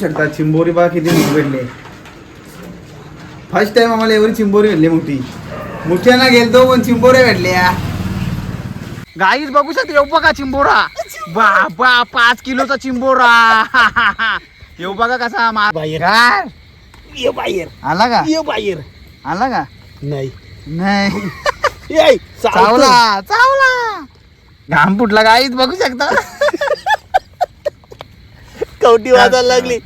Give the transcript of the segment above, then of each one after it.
शकता चिंबोरी बघा किती मोठी भेटले फर्स्ट टाइम आम्हाला एवढी चिंबोरी भेटली मोठी. मोठ्याना गेलतो पण चिंबोऱ्या भेटल्या गाईच बघू शकते येऊ बघा चिंबोरा. बाबा पाच किलोचा चिंबोरा. येऊ बघा कसा मा- बाहेर. ये बाहेर. आला का? ये बाहेर. आला का? नाही. नाही. ये चावला. चावला घाम फुटला गाईच बघू शकता. कवटी वाजायला लागली.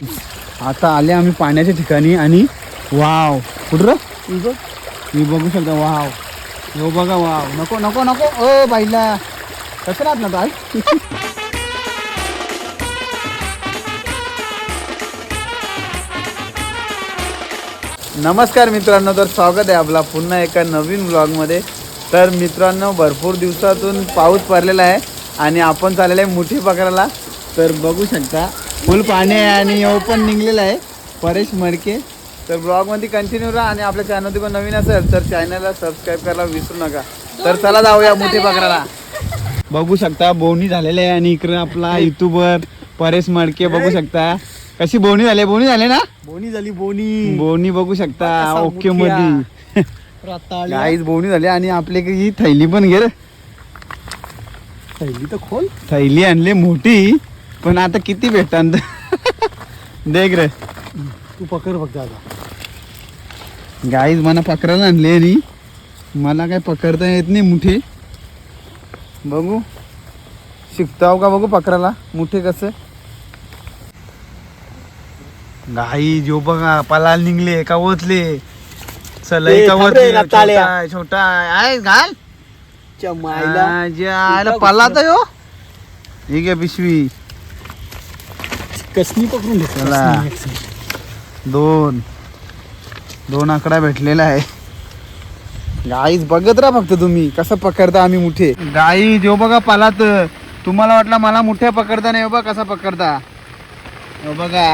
आता आले आम्ही पाण्याच्या ठिकाणी आणि वाव. कुठं रे? मी बघू. शकता वाव. हो बघा वाव. नको नको नको. ओ बाईला. कसं राहत ना ताई नमस्कार मित्रांनो तर स्वागत आहे आपला पुन्हा एका नवीन ब्लॉगमध्ये तर मित्रांनो भरपूर दिवसातून पाऊस पडलेला आहे आणि आपण चाललेलं आहे मुठी पकडायला तर बघू शकता फुल पाणी आहे आणि येऊ पण निघलेलं आहे. परेश मडके. तर ब्लॉगमध्ये कंटिन्यू राहा आणि आपल्या चॅनलमध्ये पण नवीन असेल तर चॅनलला सबस्क्राईब करायला विसरू नका. तर चला जाऊया मुठी पकडायला बघू शकता बोवणी झालेले आहे आणि इकडे आपला युट्यूबर परेश मडके बघू शकता. कशी बोवणी झाली? बोवणी झाली ना? बोनी झाली बोनी. बोवणी बघू शकता ओके. मध्ये रताळ्या. गाईच बोवणी झाली आणि आपली ही थैली पण घे. पहिली तर खोल. थैली आणली मोठी. पण आता किती भेटतात देख रे. तू पकड फक्त आता गाईज मला पकडायला आणली आणि मला काय पकडता येत नाही मुठे. बघू. शिकताव का बघू पकडायला? मुठे कसं? गाई जो बघा पलाल निघले का ओतले चल. छोटा आहे, छोटा आहे. घाल. आयला पल्ला तर यो. ठीक आहे पिशवी. कसनी पकडून घेतला? चला. कसनी. दोन. दोन आकडा भेटलेला आहे. गाईच बघत राहा फक्त तुम्ही. कसं पकडता आम्ही मुठे. गाई जो बघा पालात. तुम्हाला वाटलं मला मुठ्या पकडता नाही बघा कसा पकडता. हो बघा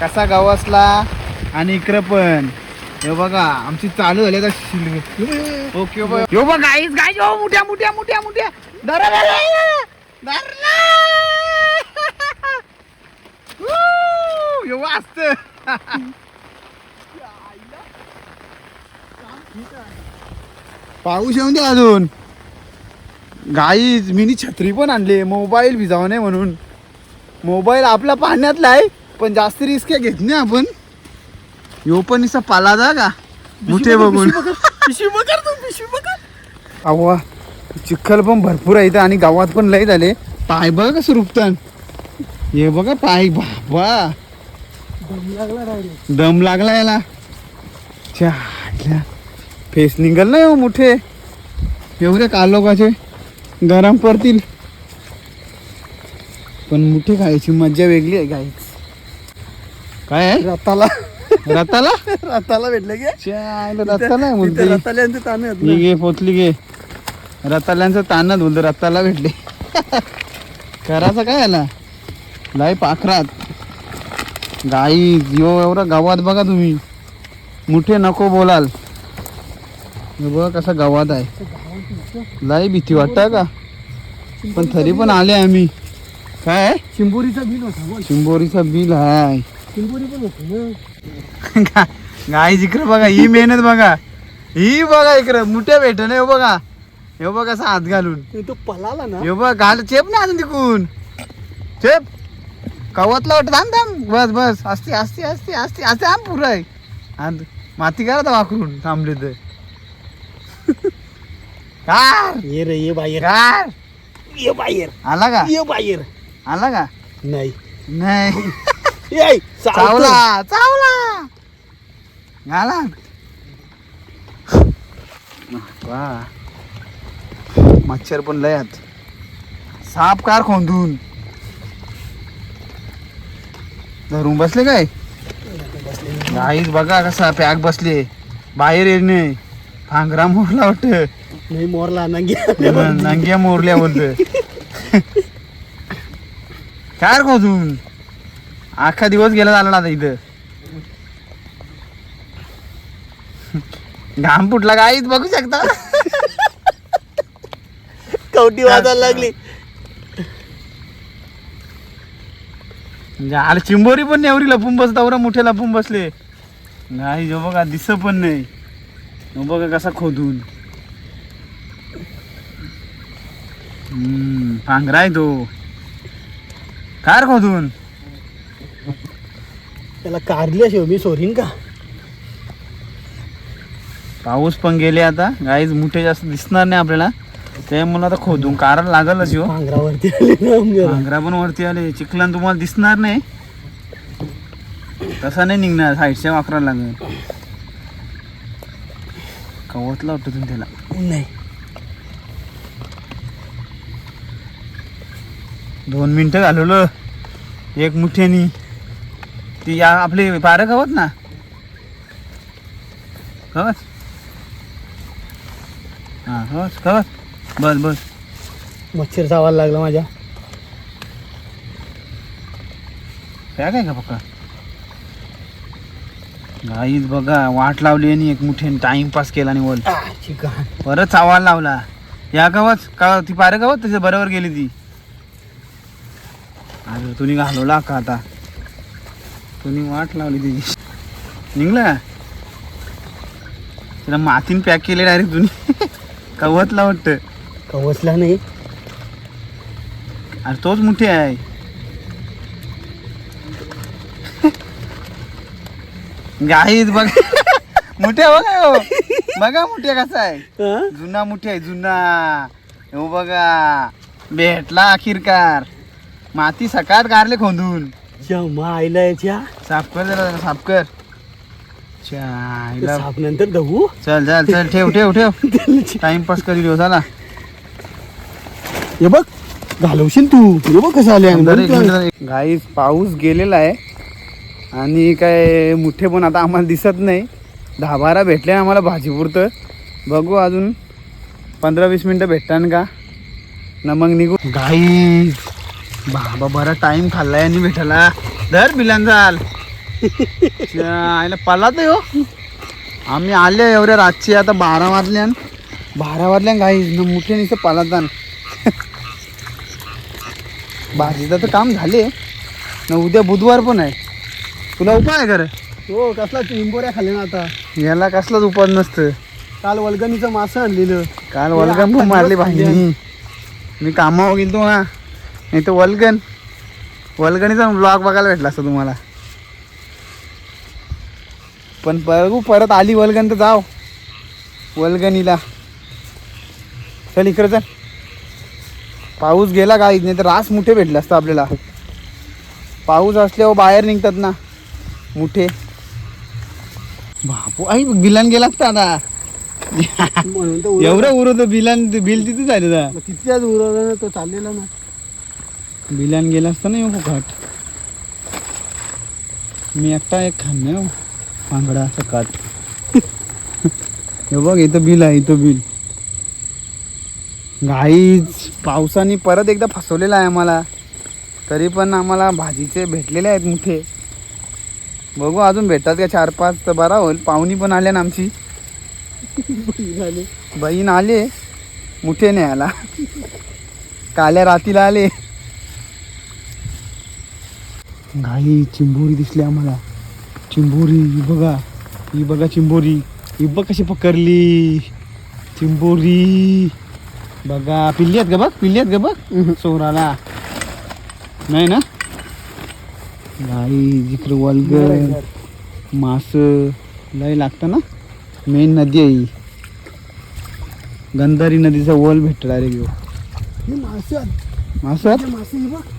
कसा गवसला आणि इकडं पण. हे बघा आमची चालू झाली आता शिल ओके यो बघ. गाईच गाई हो मुठ्या मुठ्या मुठ्या मुठ्या. धरा धरा धरला! यो वाचत पाऊस येऊन दे अजून. गाई मिनी छत्री पण आणली मोबाईल भिजाव नाही म्हणून. मोबाईल आपला पाण्यातला आहे पण जास्त रिस्क घेत नाही आपण. यो पण निसा पाला जा का? मुठे बघून. पिशवी तू अव्वा चिखल पण भरपूर आहे इथं आणि गावात पण लय झाले. पाय बघा कसं रुपतान. हे बघा पाय बाबा. दम लागला दम लागला याला. छाटल्या फेस निघल नाही हो मोठे. एवढे कालोकाचे गरम पडतील. पण मुठे खायची मज्जा वेगळी आहे गाई काय आहे? रताला. रताला? रताला भेटले गे रताल्यांचे ना. घे पोचली घे. रताल्यांचं तानच बोलतो रताला भेटले. करायचं काय याला? लाई पाखरात. गाई यो एवढा गावात बघा तुम्ही. मुठे नको बोलाल. बघा कसा गावात आहे. लाई भीती वाटतं का? पण तरी पण आले आम्ही. काय? आहे? चिंबोरीचा बिल होता बोल. चिंबोरीचा बिल हाय. चिंबोरी पण होतं ना. गाई इकडे बघा ही मेहनत बघा. ही बघा इकडं मुठ्या भेट हे बघा. हे बघा कसा हात घालून. ते तो पलाला ना. हे बघ घाल चेप ना अजून तिकून. चेप. कवतला वाटत. थांब थांब. बस बस. असते असते असते असते असते आम पुरं आहे. आण. माती करा वाकरून थांबले तर. कार ये रे ये बाहेर. कार ये बाहेर. आला का? ये बाहेर. आला का? नाही. नाही. ये चावला चावला. घाला. वा. मच्छर पण लयात साप कार खोंदून. धरून बसले काय? गाईच बघा कसा पॅक बसले. बाहेर येणे. फांगरा मोरला वाटत. नाही मोरला नंगी नंग्या मोरल्या बोलत. काय खोदून अख्खा दिवस गेला झाला ना आता इथं. घाम फुटला गाईत बघू शकता. कवटी वाजायला लागली. म्हणजे अरे चिंबोरी पण नाही एवढी लपून बसता एवढा मोठे लपून बसले नाही जो बघा दिस पण नाही. बघा कसा खोदून. हम्म, पांघरा आहे तो. कार खोदून? त्याला कारल्याशिवाय मी सोरीन का? पाऊस पण गेले आता. गाईज मुठे जास्त दिसणार नाही आपल्याला. त्यामुळे आता खोदून कारण लागलच हो पांघरावरती आले पण वरती आले. चिखलान तुम्हाला दिसणार नाही. तसा नाही निघणार साईडच्या वाकराला लागेल. कवतला वाटतं तुम्ही त्याला? नाही. दोन मिनिटं घालवलं. एक मुठ्यानी. ती या आपली पारं खवत ना? खवत हां खवत खवत बस बस मच्छर चावायला लागला माझ्या. काय काय का पक्का गाईच बघा वाट लावली आणि एक मुठ्याने टाइमपास केला आणि आ, चिकन. परत चावायला लावला. या गवत का ती पारे गवत त्याच्या बरोबर गेली ती. अरे तुम्ही घालवला का आता. तुम्ही वाट लावली त्याची निघला तिला मातीन पॅक केले डायरेक्ट तुम्ही. कवतला वाटतं कवचला नाही? अरे तोच मोठे आहे. गाईत बघ. मोठ्या बघा हो. बघा मोठ्या कसा आहे. हा? जुना मोठी आहे जुना. हो बघा. भेटला अखिरकार. माती सकाळ कारले खोंदून. याच्या साफ कर जरा जरा साफ कर. च्या आईला. साप नंतर धवू चल चल चल ठेव ठेव ठेव. टाइमपास करी चला. हे बघ घालवशील तू. हे बघ कसं आले गाईस पाऊस गेलेला आहे आणि काय मुठे पण आता आम्हाला दिसत नाही. दहा बारा भेटले आम्हाला भाजीपुरतं. बघू अजून पंधरा वीस मिनटं भेटतान का? ना मग निघू. गाईस बाबा बरा टाइम खाल्लाय आणि भेटायला दर बिलान जाल आयला पला तर हो. आम्ही आले एवढ्या रातची आता बारा वाजल्यान. बारा वाजल्यान घाई न मुठे नुसतं पालातान भाजीचं तर काम झाले. न उद्या बुधवार पण आहे. तुला उपाय आहे खरं हो कसला चिंबोऱ्या खाल्ल्या ना आता. याला कसलाच उपाय नसतं काल वलगणीचं मासं आणलेलं. काल वल्गन पण मारली भाजी मी कामावर गेलो ना. नाही तर वल्गन वल्गणीचा ब्लॉग बघायला भेटला असतं तुम्हाला. पण बघू परत आली वल्गन तर जाव. वल्गनीला चल इकडे चल. पाऊस गेला काहीच नाही तर रास मुठे भेटले असतं आपल्याला. पाऊस असल्यावर बाहेर निघतात ना मुठे. बापू आई बिलान गेला असता आता. एवढं उरत बिलान बिल तिथे झालं तितक्याच उरवला ना तो चाललेला ना. बिलान गेला असता ना घाट. मी एकटा एक खाणे हो पांगडा काट. हे बघ इथं बिल आहे इथं बिल. गाईच पावसाने परत एकदा फसवलेला आहे आम्हाला. तरी पण आम्हाला भाजीचे भेटलेले आहेत मोठे. बघू अजून भेटतात का चार पाच तर बरा होईल. पाहुणी पण आल्या ना आमची. झाले बहीण आले. मुठे नाही आला. काल्या रातीला आले. गाई चिंबोरी दिसली आम्हाला. चिंबोरी बघा. ही बघा चिंबोरी. ही बघ कशी पकडली. चिंबोरी. बघा पिल्ली आहेत का बघ? पिल्ली आहेत का बघ? चोराला. नाही ना? गाई जिकडं वलगर मास लय लागतं ना? मेन नदी आहे ही. गंधारी नदीचा वल भेटतो डायरेक्ट ह्यो. हे मासे आहेत.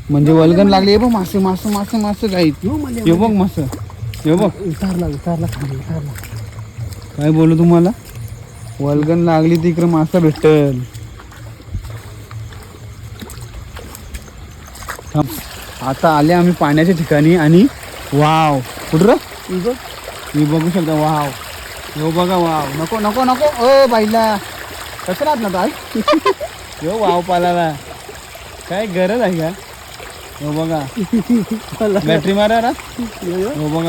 म्हणजे वलगन लागले हे बघ मासे. मासे मासे मासे गाईत हो हे बघ मास. हे बघ. उतारला उतारला उतारला. काय बोलू तुम्हाला? वलगन लागली तिकडे मासा भेटल. आता आले आम्ही पाण्याच्या ठिकाणी आणि वाव. कुठं मी बघू. शकता वाव. हो बघा वाव. नको नको नको. ओ बाईला. कसं राहत ना ताल हो वाव पालाला. काय गरज आहे का? हो बघा. बॅटरी मारा हे बघ.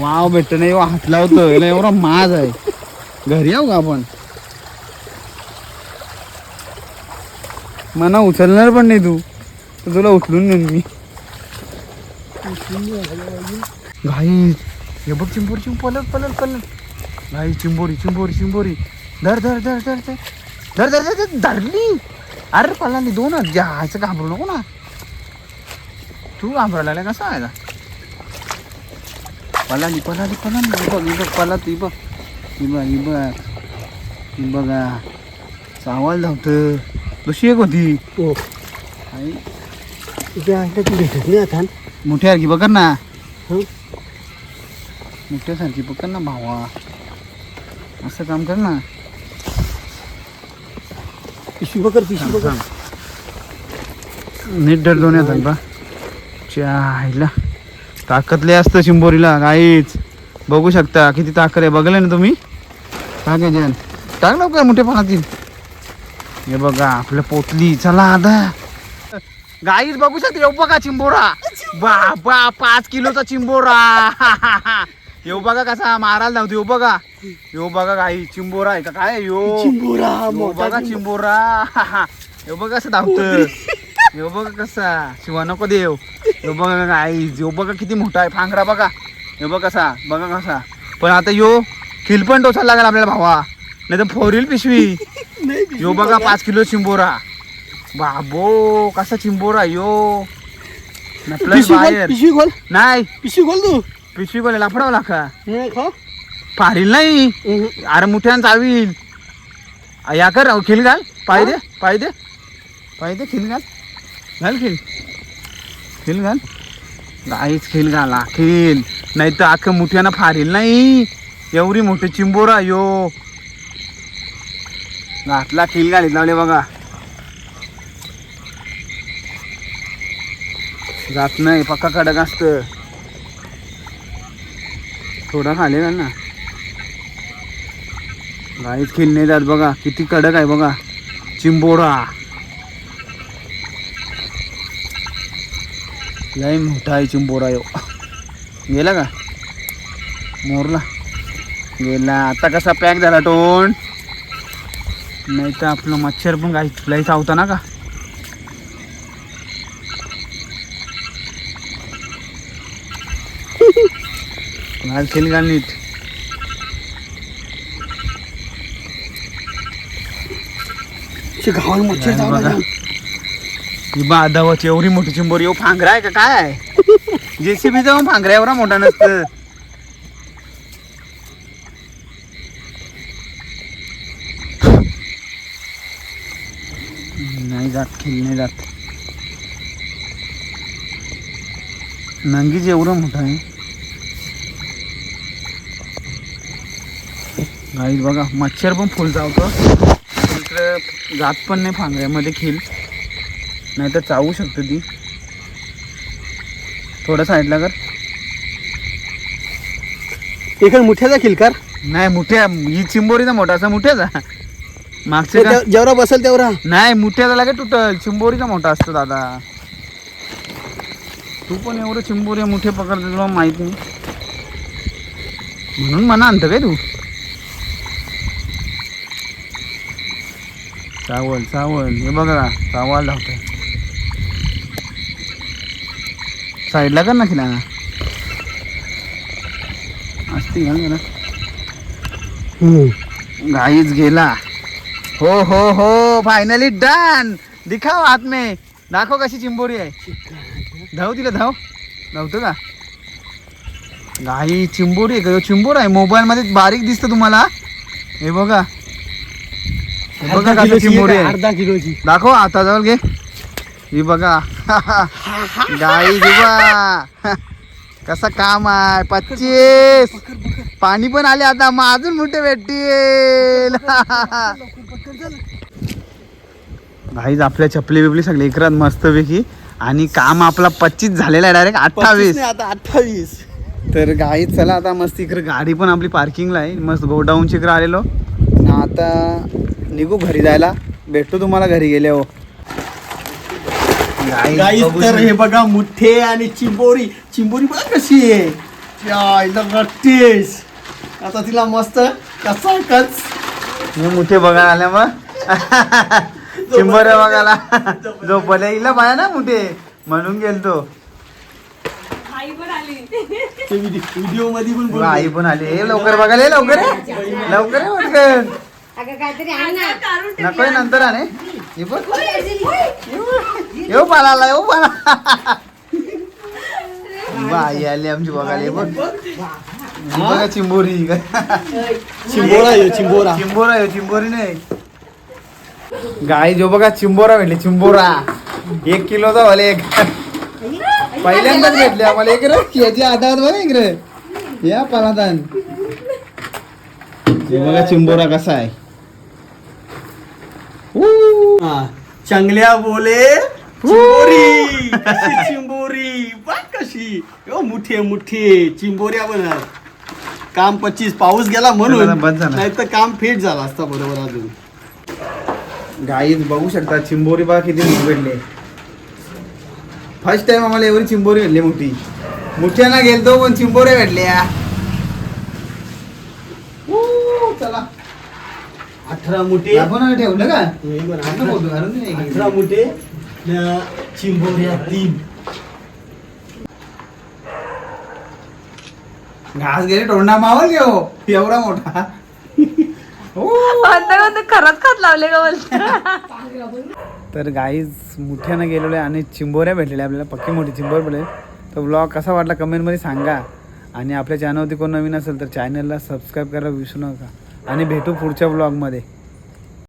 वाव भेटत नाही हात लावतो याला एवढा माज आहे. घरी येऊ का आपण? मना उचलणार पण नाही तू. तुला उचलून नेईन मी. घाई हे बघ चिंबोरी चिंब पलट पलट पलट. घाई चिंबोरी चिंबोरी चिंबोरी. धर धर धर धर धर. धर धर धर धर. धरली. अरे पळाली दोन जायचं घाबरू नको ना. तू घाबरायला लागला कसा आहे का पळाली पळाली पळाली ही बघ ही बघ पळत ही बघ. ही बघ ही बघ. बघा. चावाल धावतं कशी एक होती? हो. ती भेटत नाही आता. मोठ्यासारखी पकड ना. हो. मोठ्यासारखी पकड ना भावा. असं काम कर ना. पिशवी पकड पिशवी पकड. नीट धर दोन येतात बा चायला ताकदले असतं चिंबोरीला काहीच बघू शकता किती ताकद आहे. बघले ना तुम्ही? टाक जन टाक लवकर मोठ्या पानातील हे बघा आपल्या पोतली चला आता. गाईच बघू शकते येऊ बघा चिंबोरा. बाबा पाच किलोचा चिंबोरा. येऊ बघा कसा मारायला धावतो येऊ बघा. येऊ बघा गाई चिंबोरा आहे का काय? यो चिंबोरा यो मोठा बघा चिंबोरा. यो बघा कसं धावत. यो बघा कसा. शिवा नको देव. यो बघा काय यो बघा किती मोठा आहे फांगरा बघा. यो बघा कसा बघा कसा. पण आता यो खिल पण टोचायला लागला आपल्याला भावा. नाही तर फोर पिशवी. नाही, पिशवी यो बघा. पाच किलो चिंबोरा. बाबो कसा चिंबोरा यो. पिशवी खोल बाहेर. पिशवी खोल. नाही. पिशवी खोल तू. पिशवी बोले लाफडावं लाखा. नाही खा पारील नाही. हम्म. अरे मुठ्यान चावील. आ, या कर अहो, खिल घाल. पाय दे पाय दे. पाय दे खिल घाल. घाल खिल. खिल घाल. गाईच खिल घाला खिल. नाही तर अख्खं मुठ्यानं फारील नाही. एवढी मोठी चिंबोरा यो. घातला खिल घालीत लावले बघा. जात नाही पक्का कडक असत. थोडा खाले घाल ना. गाईच खिल नाही जात बघा किती कडक आहे बघा. चिंबोडा लय मोठा आहे चिंबोडा यो. गेला का? मोरला. गेला. आता कसा पॅक झाला टोन? नाही तर आपलं मच्छर पण काही लई चावता ना का? खेळ घाल नीट मच्छर बघा. ही बादावाची एवढी मोठी चिंबोरी एवढं फांगरा आहे का काय आहे? जेसीबी जाऊन फांगरा एवढा मोठा नसतं. नाही जात खेळ नाही जात. नंगीच एवढं मोठं आहे. गाईत बघा मच्छर पण फुल चावतो इकडं जात पण नाही फांगऱ्यामध्ये खील. नाही तर चावू शकतं ती. थोडं साईडला कर. इकडे मुठ्याचा खिलकार नाही मुठ्या ही चिंबोरीचा मोठा असा मुठ्याचा. मागचे का? जेवढा बसेल तेवढा. नाही मुठ्याचा लागे तुटल. चिंबोरीचा मोठा असतो दादा. तू पण एवढं चिंबोरी मुठे पकडतो तुला माहीत नाही. म्हणून मना आणतं काय तू? चावल चावल हे बघा चावल धावतोय साईडला कर ना खिला असती घाल घाईच गाईच गेला हो हो हो फायनली डन दिखाव हात में. दाखव कशी चिंबोरी आहे. धाव तिला धाव. धावतो का? गाई चिंबोरी आहे का? चिंबोर आहे. मोबाईलमध्ये बारीक दिसतं तुम्हाला. हे बघा. बघा एक, आहे अर्धा किलोची. दाखव आता जवळ घे. ही बघा. गाई बा कसा काम आहे. पच्चीस. पाणी पण आले आता. मग अजून मोठे भेटतील. भाईज आपल्या चपली बिपली सगळे इकरात मस्तपैकी आणि काम आपला पच्चीस झालेला आहे डायरेक्ट अठ्ठावीस. आता अठ्ठावीस. तर गाई चला आता मस्त इकडे गाडी पण आपली पार्किंगला आहे. मस्त गोडाऊनची इकडे आलेलो. आता निघू घरी जायला. भेटतो तुम्हाला घरी गेले हो. गाईस तर हे बघा मुठे आणि चिंबोरी. चिंबोरी बघा कशी आहे. आता तिला मस्त कसा कच. मी मुठे बघायला आल्या मग. चिंबर बघायला. झोपल्या इला पाया ना मुठे म्हणून गेलतो. आई पण व्हिडिओमध्ये पण आई पण आली. ए, लवकर बघायला लवकर. लवकर पटकन. अगं काहीतरी आण ना. नको नंतर आणे हे. बघ. येऊ पाला येऊ पाला बाई आली आमची बघायला हे बघ. ही बघा चिंबोरी. चिंबोरा आहे चिंबोरा. चिंबोरा आहे चिंबोरी नाही. गाई जो बघा चिंबोरा भेटले चिंबोरा. एक किलोचा वाले एक. पहिल्यांदाच भेटले आम्हाला. एक रे याची आधार बघा एक रे. या पालादान. हे बघा चिंबोरा कसा आहे. हा चांगल्या बोले चिंबोरी. कशी चिंबोरी? बघ कशी. ओ मुठे मुठे चिंबोऱ्या बनत काम पच्चीस पाऊस गेला ना, म्हणून. झालं. नाही तर काम फेट झालं असता बरोबर अजून. गाईज बघू शकता चिंबोरी बघा किती भेटले. फर्स्ट टाइम आम्हाला एवढी चिंबोरी भेटली मोठी. मुठ्याना गेलतो पण चिंबोऱ्या भेटल्या ऊ, चला अठरा मुठे. आपण ठेवलं का? घालून. अठरा मुठे न चिंबोऱ्या तीन. घास गेले तोंडा मावल घेऊ एवढा मोठा. ओ. खरंच खात लावले का तर गाईज मुठ्यानं गेलेलो आहे आणि चिंबोऱ्या भेटलेल्या आपल्याला पक्की मोठी चिंबोर भेटले तर ब्लॉग कसा वाटला कमेंटमध्ये सांगा. आणि आपल्या चॅनलवरती कोण नवीन असेल तर चॅनलला सबस्क्राईब करायला विसरू नका. आणि भेटू पुढच्या ब्लॉगमध्ये